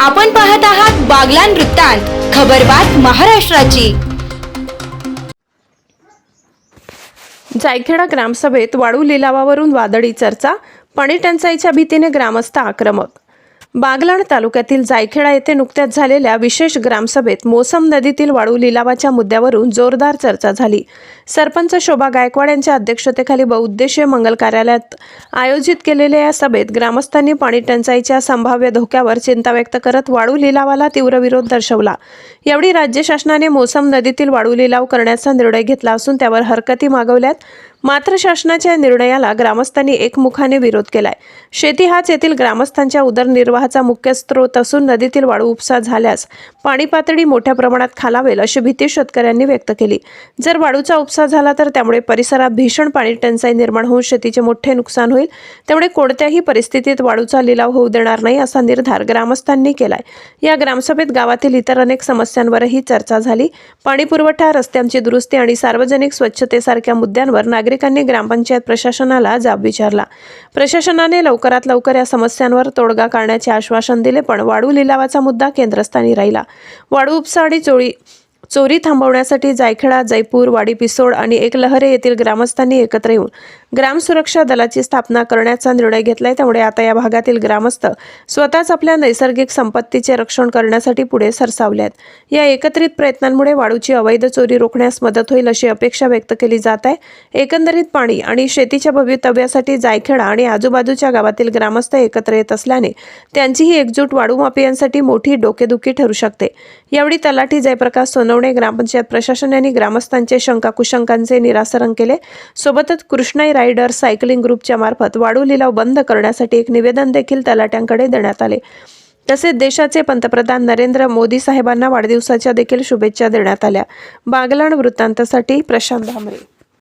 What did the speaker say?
आपण पाहत आहात बागलान वृत्तांत खबरबात महाराष्ट्राची. जायखेडा ग्रामसभेत वाळू लिलावावरून वादळी चर्चा पाणी टंचाईच्या भीतीने ग्रामस्थ आक्रमक बागलाण तालुक्यातील जायखेडा येथे नुकत्याच झालेल्या विशेष ग्रामसभेत मोसम नदीतील वाळू लिलावाच्या मुद्द्यावरून जोरदार चर्चा झाली. सरपंच शोभा गायकवाड यांच्या अध्यक्षतेखाली बहुउद्देशीय मंगल कार्यालयात आयोजित केलेल्या या सभेत ग्रामस्थांनी पाणी टंचाईच्या संभाव्य धोक्यावर चिंता व्यक्त करत वाळू लिलावाला तीव्र विरोध दर्शवला. यावेळी राज्य शासनाने मोसम नदीतील वाळू लिलाव करण्याचा निर्णय घेतला असून त्यावर हरकती मागवल्यात. मात्र शासनाच्या निर्णयाला ग्रामस्थांनी एकमुखाने विरोध केलाय. शेती हाच येथील ग्रामस्थांच्या उदरनिर्वाहाचा मुख्य स्रोत असून नदीतील वाळू उपसा झाल्यास पाणी पातळी मोठ्या प्रमाणात खालावेल अशी भीती शेतकऱ्यांनी व्यक्त केली. जर वाळूचा उपसा झाला तर त्यामुळे परिसरात भीषण पाणी टंचाई निर्माण होऊन शेतीचे मोठे नुकसान होईल. त्यामुळे कोणत्याही परिस्थितीत वाळूचा लिलाव होऊ देणार नाही असा निर्धार ग्रामस्थांनी केलाय. या ग्रामसभेत गावातील इतर अनेक समस्यांवरही चर्चा झाली. पाणी पुरवठा रस्त्यांची दुरुस्ती आणि सार्वजनिक स्वच्छतेसारख्या मुद्द्यांवर नागरिक नागरिकांनी ग्रामपंचायत प्रशासनाला जाब विचारला. प्रशासनाने लवकरात लवकर या समस्यांवर तोडगा काढण्याचे आश्वासन दिले पण वाळू लिलावाचा मुद्दा केंद्रस्थानी राहिला. वाढू उपसा आणि चोळी चोरी थांबवण्यासाठी जायखेडा जयपूर वाडी पिसोड आणि एकलहरे येथील ग्रामस्थांनी एकत्र येऊन ग्राम सुरक्षा दलाची स्थापना करण्याचा निर्णय घेतलाय. त्यामुळे आता या भागातील ग्रामस्थ स्वतःच आपल्या नैसर्गिक संपत्तीचे रक्षण करण्यासाठी पुढे सरसावले आहेत. या एकत्रित प्रयत्नांमुळे वाळूची अवैध चोरी रोखण्यास मदत होईल अशी अपेक्षा व्यक्त केली जात आहे. एकंदरीत पाणी आणि शेतीच्या भवितव्यासाठी जायखेडा आणि आजूबाजूच्या गावातील ग्रामस्थ एकत्र येत असल्याने त्यांची ही एकजूट वाळू माफियांसाठी मोठी डोकेदुखी ठरू शकते. यावेळी तलाठी जयप्रकाश सोनवणे ग्रामपंचायत प्रशासन यांनी ग्रामस्थांचे शंका कुशंकांचे निरासरण केले. सोबतच कृष्णाई रायडर सायकलिंग ग्रुपच्या मार्फत वाळू लिलाव बंद करण्यासाठी एक निवेदन देखील तलाट्यांकडे देण्यात आले. तसेच देशाचे पंतप्रधान नरेंद्र मोदी साहेबांना वाढदिवसाच्या देखील शुभेच्छा देण्यात आल्या. बागलाण वृत्तांतासाठी प्रशांत धामरे.